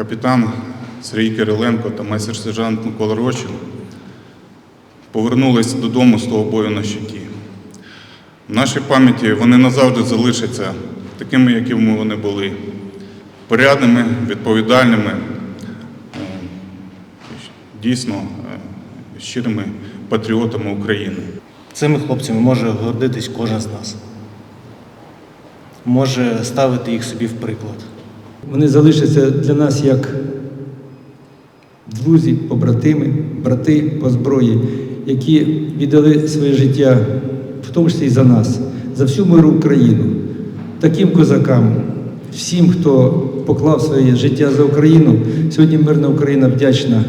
Капітан Сергій Кириленко та майстер-сержант Микола Рочин повернулись додому з того бою на щиті. В нашій пам'яті вони назавжди залишаться такими, якими вони були, порядними, відповідальними, е, дійсно е, щирими патріотами України. Цими хлопцями може гордитись кожен з нас. Може ставити їх собі в приклад. Вони залишаться для нас як друзі, побратими, брати по зброї, які віддали своє життя, в тому числі і за нас, за всю миру Україну. Таким козакам, всім, хто поклав своє життя за Україну, сьогодні мирна Україна вдячна